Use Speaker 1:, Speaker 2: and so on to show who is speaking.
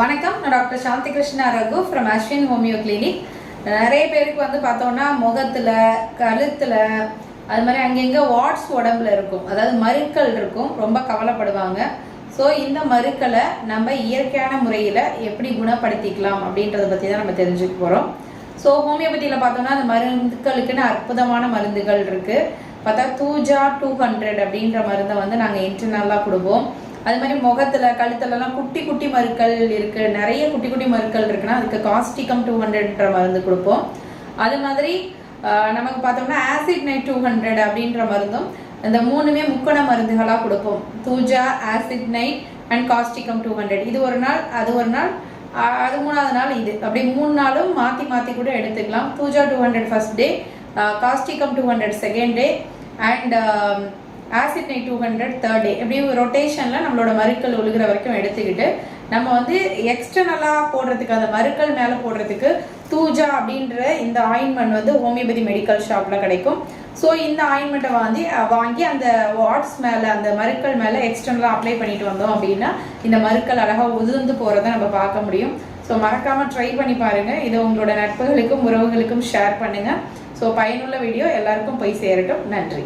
Speaker 1: வணக்கம். நான் doctor Shanthi Krishna Raghu from Ashwin homeo clinic நிறைய பேருக்கு வந்து பார்த்தோம்னா முகத்தில் கழுத்தில் அது மாதிரி அங்கங்கே வாட்ஸ் உடம்புல இருக்கும். அதாவது மருக்கள் இருக்கும். ரொம்ப கவலைப்படுவாங்க. ஸோ இந்த மருக்களை நம்ம இயற்கையான முறையில் எப்படி குணப்படுத்திக்கலாம் அப்படின்றத பற்றி தான் நம்ம தெரிஞ்சுக்க போகிறோம் ஸோ ஹோமியோபதியில் பார்த்தோம்னா அந்த மருந்துகளுக்குன்னு அற்புதமான மருந்துகள் இருக்குது பார்த்தா தூஜா டூ ஹண்ட்ரட் அப்படின்ற மருந்தை வந்து நாங்கள் இன்டர்னலாக கொடுப்போம். அது மாதிரி முகத்துல கழுத்துலலாம் குட்டி குட்டி மருக்கள் இருக்கு. நிறைய குட்டி குட்டி மருக்கள் இருக்குன்னா அதுக்கு காஸ்டிகம் டூ ஹண்ட்ரட்ன்ற மருந்து கொடுப்போம். அது மாதிரி நமக்கு பார்த்தோம்னா ஆசிட் நைட் டூ ஹண்ட்ரட் அப்படின்ற மருந்தும் இந்த மூணுமே முக்கண மருந்துகளாக கொடுப்போம். Thuja acid nit and causticum two hundred இது ஒரு நாள் அது ஒரு நாள் அது மூணாவது நாள் இது. அப்படி மூணு நாளும் மாற்றி மாற்றி கூட எடுத்துக்கலாம். Thuja two hundred first day causticum two hundred second day and acid nit two hundred third day இப்படி ரொட்டேஷனில் நம்மளோட மருக்கள் ஒழுகிற வரைக்கும் எடுத்துக்கிட்டு நம்ம வந்து எக்ஸ்டர்னலாக போடுறதுக்கு அந்த மருக்கள் மேலே போடுறதுக்கு தூஜா அப்படின்ற இந்த ஆயின்மெண்ட் வந்து ஹோமியோபதி மெடிக்கல் ஷாப்பில் கிடைக்கும். ஸோ இந்த ஆயின்மெண்ட்டை வாங்கி வாங்கி அந்த வாட்ஸ் மேலே அந்த மருக்கள் மேலே எக்ஸ்டர்னலாக அப்ளை பண்ணிட்டு வந்தோம் அப்படின்னா இந்த மருக்கள் அழகாக உதிர்ந்து போகிறத நம்ம பார்க்க முடியும். ஸோ மறக்காமல் ட்ரை பண்ணி பாருங்கள் இதை உங்களோட நட்புகளுக்கும் உறவுகளுக்கும் ஷேர் பண்ணுங்கள் ஸோ பயனுள்ள வீடியோ எல்லாருக்கும் போய் சேரட்டும். நன்றி.